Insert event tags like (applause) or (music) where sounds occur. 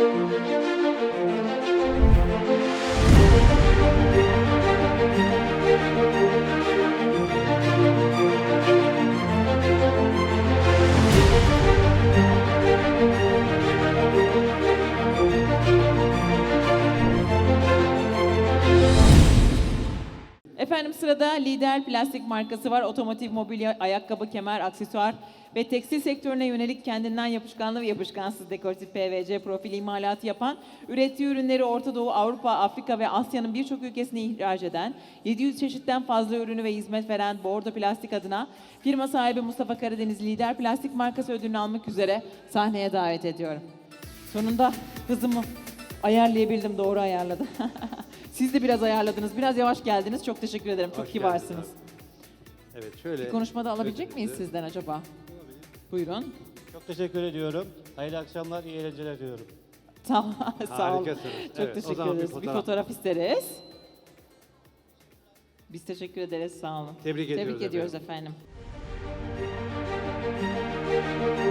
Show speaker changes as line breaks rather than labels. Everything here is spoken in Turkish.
Thank you. Lider plastik markası var. Otomotiv, mobilya, ayakkabı, kemer, aksesuar ve tekstil sektörüne yönelik kendinden yapışkanlı ve yapışkansız dekoratif PVC profil imalatı yapan, ürettiği ürünleri Orta Doğu, Avrupa, Afrika ve Asya'nın birçok ülkesine ihraç eden, 700 çeşitten fazla ürünü ve hizmet veren Bordo Plastik adına firma sahibi Mustafa Karadeniz lider plastik markası ödülünü almak üzere sahneye davet ediyorum. Sonunda hızımı ayarlayabildim, doğru ayarladım. (laughs) Siz de biraz ayarladınız. Biraz yavaş geldiniz. Çok teşekkür ederim. Çok
Hoş
kibarsınız.
Evet şöyle.
Bir konuşmada alabilecek miyiz sizden acaba? Buyurun.
Çok teşekkür ediyorum. Hayırlı akşamlar, iyi eğlenceler diyorum.
Tamam. (laughs) Sağ olun.
Harikasınız.
Çok
Evet,
teşekkür
zaman bir
ederiz. Bir
fotoğraf.
isteriz. Biz teşekkür ederiz. Sağ olun.
Tebrik ediyoruz
ediyoruz efendim. efendim.